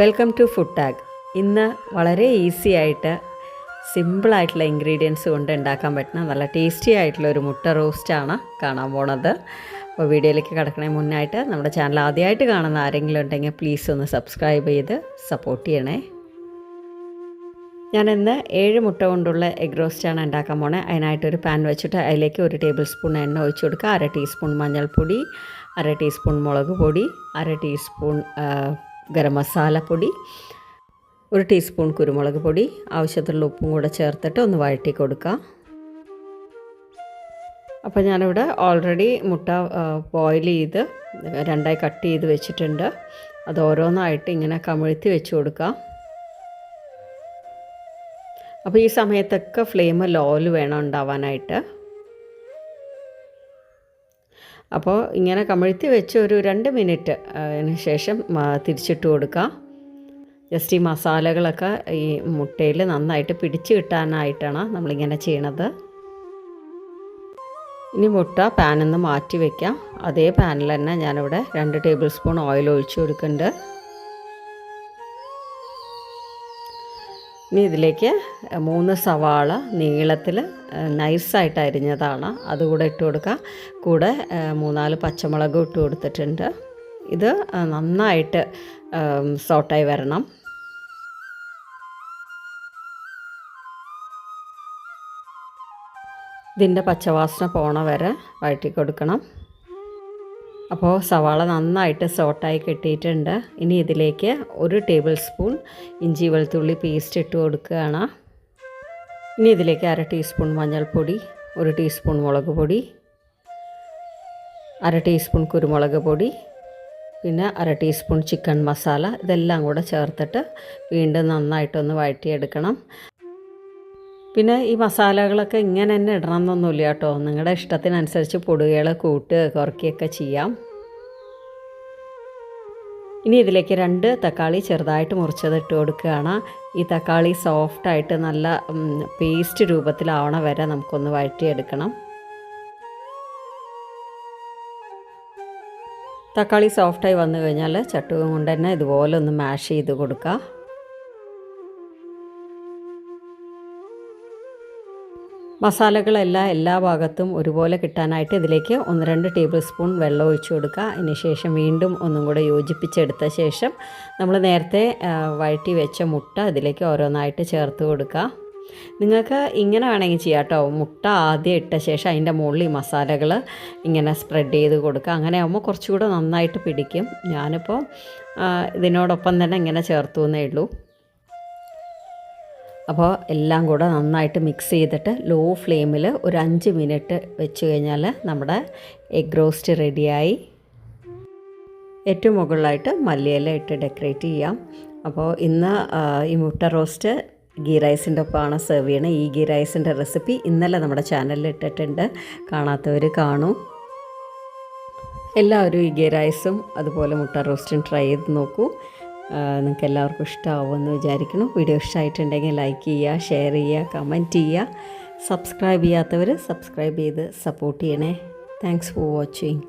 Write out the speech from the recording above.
Welcome to food tag ഇന്ന് വളരെ easy ആയിട്ട് സിമ്പിളായിട്ടുള്ള ഇൻഗ്രീഡിയൻസ് കൊണ്ട് ഉണ്ടാക്കാൻ പറ്റുന്ന നല്ല ടേസ്റ്റി ആയിട്ടുള്ള ഒരു മുട്ട റോസ്റ്റാണ് കാണാൻ പോണത്. അപ്പോൾ വീഡിയോയിലേക്ക് കിടക്കണേ മുന്നായിട്ട് നമ്മുടെ ചാനൽ ആദ്യമായിട്ട് കാണുന്ന ആരെങ്കിലും ഉണ്ടെങ്കിൽ പ്ലീസ് ഒന്ന് സബ്സ്ക്രൈബ് ചെയ്ത് സപ്പോർട്ട് ചെയ്യണേ. ഞാനിന്ന് ഏഴ് മുട്ട കൊണ്ടുള്ള എഗ് റോസ്റ്റാണ് ഉണ്ടാക്കാൻ പോണേ. അതിനായിട്ടൊരു പാൻ വെച്ചിട്ട് അതിലേക്ക് ഒരു ടേബിൾ സ്പൂൺ എണ്ണ ഒഴിച്ചു കൊടുക്കുക. അര ടീസ്പൂൺ മഞ്ഞൾപ്പൊടി അര ടീസ്പൂൺ മുളക് പൊടി അര ടീസ്പൂൺ ഗരം മസാലപ്പൊടി ഒരു ടീസ്പൂൺ കുരുമുളക് പൊടി ആവശ്യത്തിലുള്ള ഉപ്പും കൂടെ ചേർത്തിട്ട് ഒന്ന് വഴറ്റി കൊടുക്കുക. അപ്പോൾ ഞാനിവിടെ ഓൾറെഡി മുട്ട ബോയിൽ ചെയ്ത് രണ്ടായി കട്ട് ചെയ്ത് വെച്ചിട്ടുണ്ട്. അത് ഓരോന്നായിട്ട് ഇങ്ങനെ കമിഴ്ത്തി വെച്ച് കൊടുക്കുക. അപ്പോൾ ഈ സമയത്തൊക്കെ ഫ്ലെയിം ലോയിൽ വേണം ഉണ്ടാവാനായിട്ട്. അപ്പോൾ ഇങ്ങനെ കമഴ്ത്തി വെച്ച് ഒരു രണ്ട് മിനിറ്റ് അതിന് ശേഷം തിരിച്ചിട്ട് കൊടുക്കാം. ജസ്റ്റ് ഈ മസാലകളൊക്കെ ഈ മുട്ടയിൽ നന്നായിട്ട് പിടിച്ചു കിട്ടാനായിട്ടാണ് നമ്മളിങ്ങനെ ചെയ്യണത്. ഇനി മുട്ട പാനിൽ നിന്ന് മാറ്റി വയ്ക്കാം അതേ പാനിൽ തന്നെ ഞാനിവിടെ രണ്ട് ടേബിൾ സ്പൂൺ ഓയിൽ ഒഴിച്ച് കൊടുക്കുന്നുണ്ട്. ഇനി ഇതിലേക്ക് മൂന്ന് സവാള നീളത്തിൽ നൈസായിട്ട് അരിഞ്ഞതാണ്. അതുകൂടെ ഇട്ട് കൊടുക്കുക. കൂടെ മൂന്നാൽ പച്ചമുളകും ഇട്ട് കൊടുത്തിട്ടുണ്ട്. ഇത് നന്നായിട്ട് സോട്ടായി വരണം. ഇതിന്റെ പച്ചവാസന പോണ വരെ വഴറ്റി കൊടുക്കണം. അപ്പോൾ സവാള നന്നായിട്ട് സോട്ടായി കെട്ടിയിട്ടുണ്ട്. ഇനി ഇതിലേക്ക് ഒരു ടേബിൾ സ്പൂൺ ഇഞ്ചി വെളുത്തുള്ളി പേസ്റ്റ് ഇട്ട് കൊടുക്കുകയാണ്. ഇനി ഇതിലേക്ക് അര ടീസ്പൂൺ മഞ്ഞൾപ്പൊടി ഒരു ടീസ്പൂൺ മുളക് പൊടി അര ടീസ്പൂൺ കുരുമുളക് പൊടി പിന്നെ അര ടീസ്പൂൺ ചിക്കൻ മസാല ഇതെല്ലാം കൂടെ ചേർത്തിട്ട് വീണ്ടും നന്നായിട്ടൊന്ന് വഴറ്റിയെടുക്കണം. പിന്നെ ഈ മസാലകളൊക്കെ ഇങ്ങനെ തന്നെ ഇടണം എന്നൊന്നുമില്ല കേട്ടോ. നിങ്ങളുടെ ഇഷ്ടത്തിനനുസരിച്ച് പൊടികൾ കൂട്ട് കുറയ്ക്കുകയൊക്കെ ചെയ്യാം. ഇനി ഇതിലേക്ക് രണ്ട് തക്കാളി ചെറുതായിട്ട് മുറിച്ചത് ഇട്ട് കൊടുക്കുകയാണ്. ഈ തക്കാളി സോഫ്റ്റായിട്ട് നല്ല പേസ്റ്റ് രൂപത്തിലാവണ വരെ നമുക്കൊന്ന് വഴറ്റിയെടുക്കണം. തക്കാളി സോഫ്റ്റായി വന്നു കഴിഞ്ഞാൽ ചട്ടുകം കൊണ്ട് തന്നെ ഇതുപോലെ ഒന്ന് മാഷ് ചെയ്ത് കൊടുക്കുക. മസാലകളെല്ലാം എല്ലാ ഭാഗത്തും ഒരുപോലെ കിട്ടാനായിട്ട് ഇതിലേക്ക് ഒന്ന് രണ്ട് ടേബിൾ സ്പൂൺ വെള്ളം ഒഴിച്ചു കൊടുക്കുക. അതിന് ശേഷം വീണ്ടും ഒന്നും കൂടെ യോജിപ്പിച്ചെടുത്ത ശേഷം നമ്മൾ നേരത്തെ വഴറ്റി വെച്ച മുട്ട ഇതിലേക്ക് ഓരോന്നായിട്ട് ചേർത്ത് കൊടുക്കുക. നിങ്ങൾക്ക് ഇങ്ങനെ വേണമെങ്കിൽ ചെയ്യാം കേട്ടോ. മുട്ട ആദ്യം ഇട്ട ശേഷം അതിന്റെ മുകളിൽ മസാലകൾ ഇങ്ങനെ സ്പ്രെഡ് ചെയ്ത് കൊടുക്കുക. അങ്ങനെ ആകുമ്പോൾ കുറച്ചുകൂടെ നന്നായിട്ട് പിടിക്കും. ഞാനിപ്പോൾ ഇതിനോടൊപ്പം തന്നെ ഇങ്ങനെ ചേർത്തു എന്നേ ഉള്ളൂ. അപ്പോൾ എല്ലാം കൂടെ നന്നായിട്ട് മിക്സ് ചെയ്തിട്ട് ലോ ഫ്ലെയിമിൽ ഒരു അഞ്ച് മിനിറ്റ് വെച്ച് കഴിഞ്ഞാൽ നമ്മുടെ എഗ് റോസ്റ്റ് റെഡിയായി ഏറ്റവും മുകളിലായിട്ട് മല്ലിയില ഇട്ട് ഡെക്കറേറ്റ് ചെയ്യാം. അപ്പോൾ ഇന്ന് ഈ മുട്ട റോസ്റ്റ് ഗീ റൈസിന്റെ ഒപ്പമാണ് സെർവ് ചെയ്യണത് ഈ ഗീ റൈസിന്റെ റെസിപ്പി ഇന്നലെ നമ്മുടെ ചാനലിൽ ഇട്ടിട്ടുണ്ട്. കാണാത്തവർ കാണൂ. എല്ലാവരും ഈ ഗീ റൈസും അതുപോലെ മുട്ട റോസ്റ്റും ട്രൈ ചെയ്ത് നോക്കൂ. നിങ്ങൾക്ക് എല്ലാവർക്കും ഇഷ്ടമാവുമെന്ന് വിചാരിക്കുന്നു. വീഡിയോ ഇഷ്ടമായിട്ടുണ്ടെങ്കിൽ ലൈക്ക് ചെയ്യുക ഷെയർ ചെയ്യുക കമന്റ് ചെയ്യുക. സബ്സ്ക്രൈബ് ചെയ്യാത്തവർ സബ്സ്ക്രൈബ് ചെയ്ത് സപ്പോർട്ട് ചെയ്യണേ. Thanks for watching